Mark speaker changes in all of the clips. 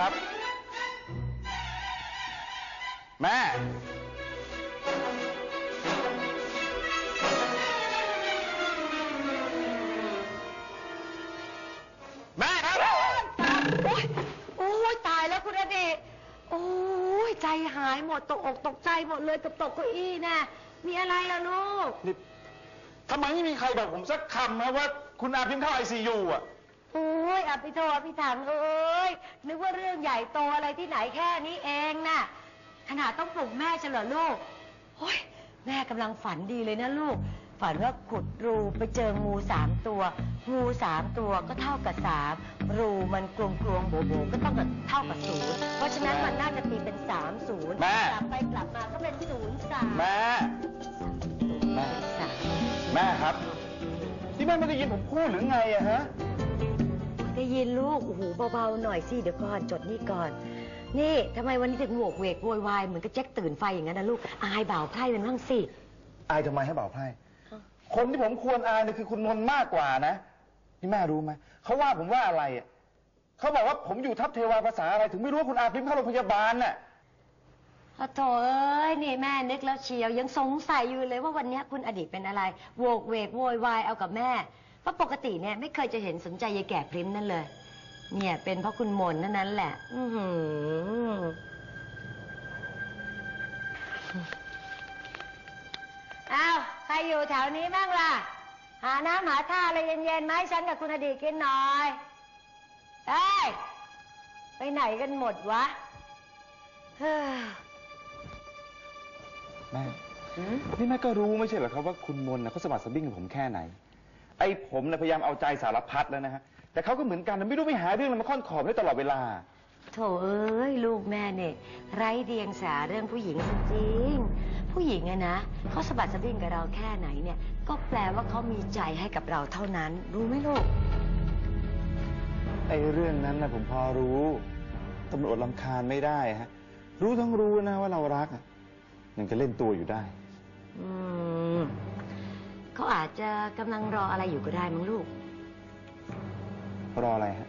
Speaker 1: ครับ แม่ แม่ครับ
Speaker 2: โอ๊ยโอ้ยตายแล้วคุณอดีตโอ้ยใจหายหมดตกอกตกใจหมดเลยกับตกเก้าอี้น่ะ มีอะไรล่ะลูก
Speaker 1: นี่ทำไมไม่มีใครบอกผมสักคำนะว่า คุณอาพิมพ์เข้าไอซียูอะ
Speaker 2: โอ้ยอภิโทอภิถังเอ้ยนึกว่าเรื่องใหญ่โตอะไรที่ไหนแค่นี้เองน่ะขนาดต้องปลุกแม่เฉลอลูกโอ้ยแม่กำลังฝันดีเลยนะลูก ฝันว่าขุดรูไปเจองูสามตัว งูสามตัวก็เท่ากับสามรูมันกลวงกลวงๆโบโบก็ต้องเท่ากับศูนย์เพราะฉะนั้นมันน่าจะตีเป็นสามศูนย์
Speaker 1: แม่
Speaker 2: กลับไปกลับมาก็เป็นศูนย์สาม
Speaker 1: แม่ แม่
Speaker 2: สาม
Speaker 1: แม่ครับ ที่แม่ไม่ได้ยินผมพูดหรือไงอะฮะ
Speaker 2: ได้ยินลูกโอ้โหเบาๆหน่อยสิเดี๋ยวก่อนจดนี่ก่อน นี่ทำไมวันนี้ถึงโหวกเวกโวยวายเหมือนกับแจ็คตื่นไฟอย่างนั้นนะลูกอายบ่าวไพร่เป็นบ้างสิ
Speaker 1: อายทำไมให้บ่าวไพร่
Speaker 2: อ้าว
Speaker 1: คนที่ผมควรอายเนี่ยคือคุณนนท์มากกว่านะนี่แม่รู้ไหมเขาว่าผมว่าอะไรอะเขาบอกว่าผมอยู่ทัพเทวาภาษาอะไร ถึงไม่รู้ว่าคุณอาพิมพ์เข้าโรงพยาบาลน่ะ
Speaker 2: โอ้โถเอ้ยนี่แม่นึกแล้วเชียวยังสงสัยอยู่เลยว่าวันนี้คุณอดีตเป็นอะไรโวกเวกโวยวายเอากับแม่ เพราะปกติเนี่ยไม่เคยจะเห็นสนใจยายแก่พริมนั่นเลย เนี่ยเป็นเพราะคุณมนต์นั่นนั้นแหละ อือหืออ้าวใครอยู่แถวนี้บ้างล่ะ หาน้ำหาท่าอะไรเย็นๆไหมาให้ฉันกับคุณอดีตกินหน่อยเอ้ยไปไหนกันหมดวะเฮ้ย
Speaker 1: แม่
Speaker 2: หืม
Speaker 1: นี่แม่ก็รู้ไม่ใช่เหรอครับว่าคุณมนต์นะเขาสมัครสบิ้งกับผมแค่ไหน ไอ้ผมนะพยายามเอาใจสารพัดแล้วนะฮะ แต่เขาก็เหมือนกันนะไม่รู้ไม่หาเรื่องอะไรมาค่อนขอบได้ตลอดเวลา
Speaker 2: โถเอ้ยลูกแม่เนี่ยไร้เดียงสาเรื่องผู้หญิงจริงๆผู้หญิงอะนะเขาสะบัดสะบิ้งกับเราแค่ไหนเนี่ย ก็แปลว่าเขามีใจให้กับเราเท่านั้นรู้ไหมลูก
Speaker 1: ไอ้เรื่องนั้นนะผมพอรู้ตำรวจลำคาญไม่ได้ฮะ รู้ทั้งรู้นะว่าเรารักอะยังจะเล่นตัวอยู่ได้
Speaker 2: อืม เขาอาจจะกำลังรออะไรอยู่ก็ได้มั้งลูก
Speaker 1: รออะไรฮะ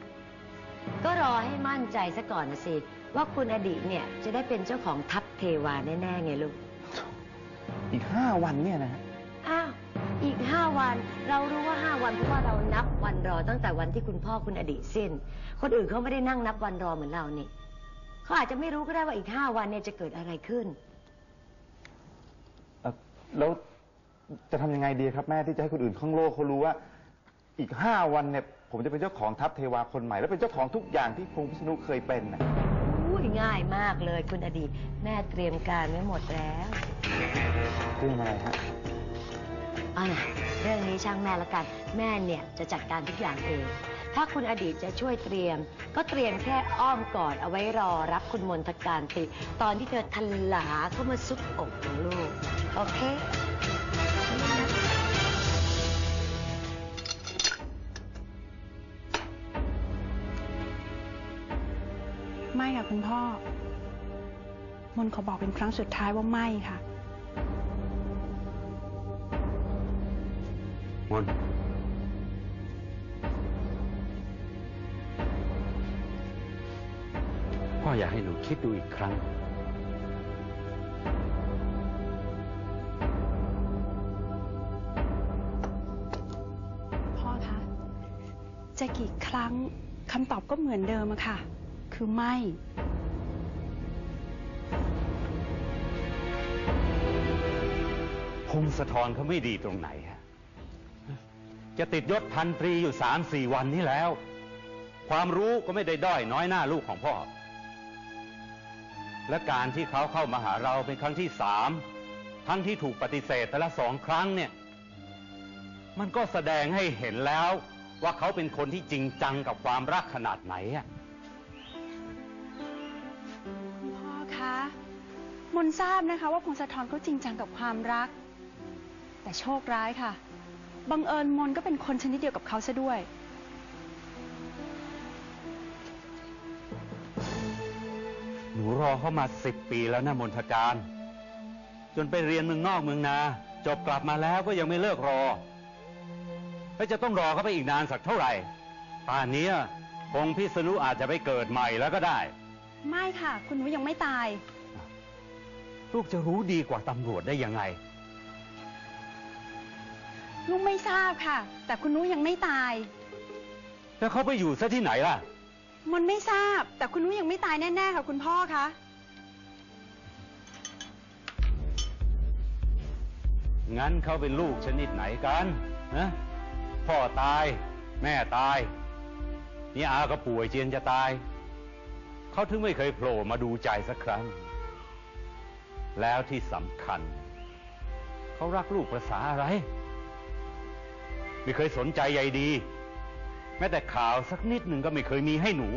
Speaker 2: ก็รอให้มั่นใจซะก่อนนะสิ ว่าคุณอดีตเนี่ยจะได้เป็นเจ้าของทัพเทวาแน่ๆไงลูก
Speaker 1: อีกห้าวันเนี่ยนะฮะ
Speaker 2: อ้าว อีกห้าวัน เรารู้ว่าห้าวันเพราะว่าเรานับวันรอตั้งแต่วันที่คุณพ่อคุณอดีตสิ้น คนอื่นเขาไม่ได้นั่งนับวันรอเหมือนเรานี่เขาอาจจะไม่รู้ก็ได้ว่าอีกห้าวันเนี่ยจะเกิดอะไรขึ้น
Speaker 1: เอ่อแล้ว จะทำยังไงดีครับแม่ที่จะให้คนอื่นข้างโลกเขารู้ว่า อีกห้าวันเนี่ย ผมจะเป็นเจ้าของทัพเทวาคนใหม่ และเป็นเจ้าของทุกอย่างที่พงษ์พิษณุเคยเป็นนะ
Speaker 2: อุ้ยง่ายมากเลยคุณอดีต แม่เตรียมการไว้หมดแล้ว
Speaker 1: เรื่องอะไรฮะ
Speaker 2: เอานะเรื่องนี้ช่างแม่ละกัน แม่เนี่ยจะจัดการทุกอย่างเอง ถ้าคุณอดีตจะช่วยเตรียม ก็เตรียมแค่อ้อมกอดเอาไว้รอรับคุณมนทการติ ตอนที่เธอทันหลาเข้ามาซุกอกของลูก โอเค
Speaker 3: ไม่ค่ะคุณพ่อ มนขอบอกเป็นครั้งสุดท้ายว่าไม่ค่ะ
Speaker 4: มน พ่ออยากให้หนูคิดดูอีกครั้ง
Speaker 3: พ่อคะ จะกี่ครั้งคำตอบก็เหมือนเดิมอะค่ะ คือไม่
Speaker 4: พงศธรเขาไม่ดีตรงไหนฮะ จะติดยศพันตรีอยู่สามสี่วันนี้แล้ว ความรู้ก็ไม่ได้ด้อยน้อยหน้าลูกของพ่อ และการที่เขาเข้ามาหาเราเป็นครั้งที่สามทั้งที่ถูกปฏิเสธแต่ละสองครั้งเนี่ย มันก็แสดงให้เห็นแล้วว่าเขาเป็นคนที่จริงจังกับความรักขนาดไหนอะ
Speaker 3: คุณพ่อคะมนทราบนะคะ ว่าพงศธรเขาจริงจังกับความรัก แต่โชคร้ายค่ะ บังเอิญมนก็เป็นคนชนิดเดียวกับเขาซะด้วย
Speaker 4: หนูรอเขามาสิบปีแล้วนะมนทการ จนไปเรียนเมืองนอกเมืองนา จบกลับมาแล้วก็ยังไม่เลิกรอ แล้วจะต้องรอเขาไปอีกนานสักเท่าไหร่ป่านนี้พงพิษณุอาจจะไปเกิดใหม่แล้วก็ได้
Speaker 3: ไม่ค่ะ คุณนุยังไม่ตาย
Speaker 4: ลูกจะรู้ดีกว่าตำรวจได้ยังไง
Speaker 3: ลูกไม่ทราบค่ะ แต่คุณนุยังไม่ตาย
Speaker 4: แล้วเขาไปอยู่ซะที่ไหนล่ะ
Speaker 3: มันไม่ทราบ แต่คุณนุยังไม่ตายแน่ๆค่ะ คุณพ่อคะ
Speaker 4: งั้นเขาเป็นลูกชนิดไหนกันนะพ่อตาย แม่ตาย นี่อาก็ป่วยเจียนจะตาย เขาถึงไม่เคยโผล่มาดูใจสักครั้ง แล้วที่สำคัญ เขารักลูกภาษาอะไร ไม่เคยสนใจใยดี แม้แต่ข่าวสักนิดหนึ่งก็ไม่เคยมีให้หนู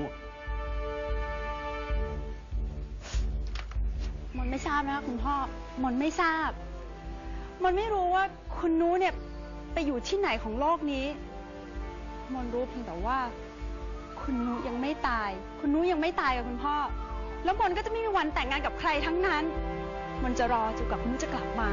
Speaker 3: มนไม่ทราบนะคะคุณพ่อ มนไม่ทราบ มนไม่รู้ว่าคุณนุเนี่ยไปอยู่ที่ไหนของโลกนี้ มนรู้เพียงแต่ว่า คุณนุยังไม่ตาย คุณนุยังไม่ตายกับคุณพ่อ แล้วมนก็จะไม่มีวันแต่งงานกับใครทั้งนั้น มนจะรอจนกว่าคุณนุจะกลับมา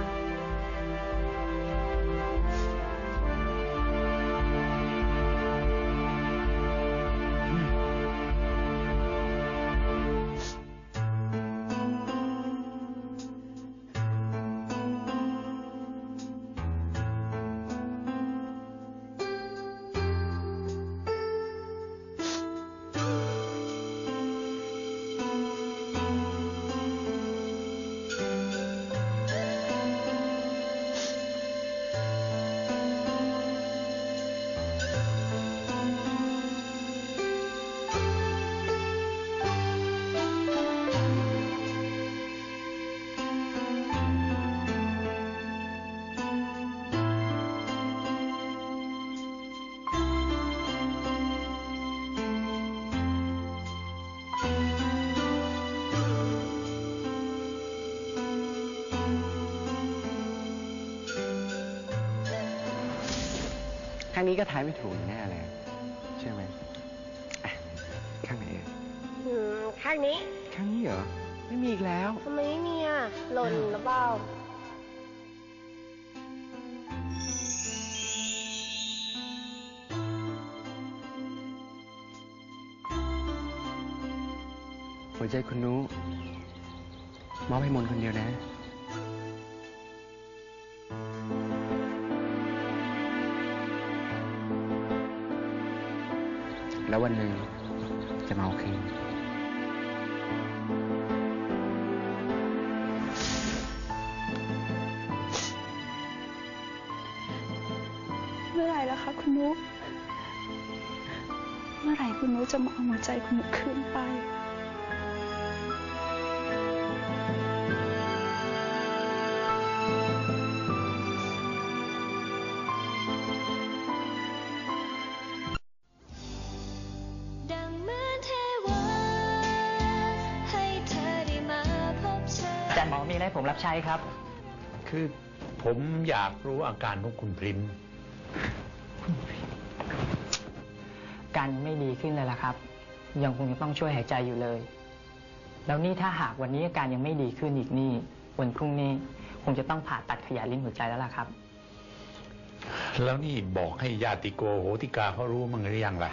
Speaker 5: ข้างนี้ก็ทายไม่ถูกแน่เลยใช่ไหมอะข้างไหนเอ่ย
Speaker 2: อืมข้างนี้
Speaker 5: ข้างนี้เหรอ ไม่มีอีกแล้ว
Speaker 2: ทำไมไม่มีอะ หล่นหรือเปล่า
Speaker 5: หัวใจคุณนุมอบให้มนต์คนเดียวนะ ววันหนึ่งจะมาโอาคืน
Speaker 3: เมื่อไหร่แล้วคะคุณนุเมื่อไหร่คุณนุจะมาเอาหัวใจคุณนุคืนไป
Speaker 6: หมอมีอะไรให้ผมรับใช้ครับ
Speaker 7: คือผมอยากรู้อาการของคุณพริม
Speaker 6: การยังไม่ดีขึ้นเลยล่ะครับ ยังคงจะต้องช่วยหายใจอยู่เลย แล้วนี่ถ้าหากวันนี้อาการยังไม่ดีขึ้นอีกนี่ วันพรุ่งนี้คงจะต้องผ่าตัดขยายลิ้นหัวใจแล้วล่ะครับ
Speaker 7: แล้วนี่บอกให้ญาติโกโหติกาเขารู้มั้งหรือยังล่ะ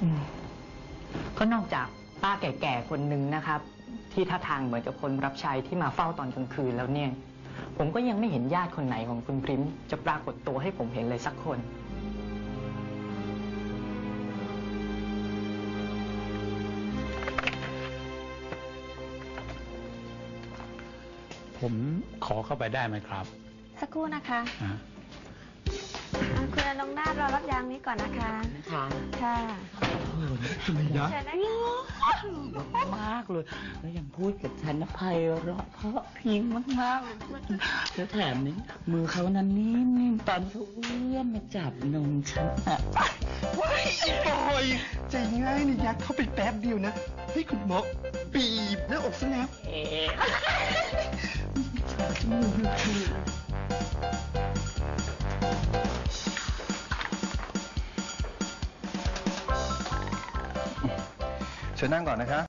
Speaker 6: อืมก็นอกจากป้าแก่ๆคนหนึ่งนะครับ ที่ท่าทางเหมือนกับคนรับใช้ที่มาเฝ้าตอนกลางคืนแล้วเนี่ย ผมก็ยังไม่เห็นญาติคนไหนของคุณพริมจะปรากฏตัวให้ผมเห็นเลยสักคน
Speaker 7: ผมขอเข้าไปได้ไหมครับ
Speaker 3: สักครู่นะคะ
Speaker 7: อะ
Speaker 3: อะ คุณอนงนาถรอรับยางนี้ก่อนนะคะ
Speaker 6: ค่ะ
Speaker 3: ค่ะเชิญนะคะ
Speaker 8: มากเลย แล้วยังพูดกับฉันนะไพเราะเพราะพริ้งมากๆเลยแล้วแถมนี้มือเขานั้นนิ่มๆตอนเขาเอื้อมมาจับนมฉันอะ
Speaker 5: ว้ายไอ้บอยใจง่ายนี่ยักเข้าไปแป๊บเดียวนะ ให้คุณหมอบีบหน้าอกซะแล้ว
Speaker 8: เอ๊ะ
Speaker 1: เชิญนั่งก่อนนะคะ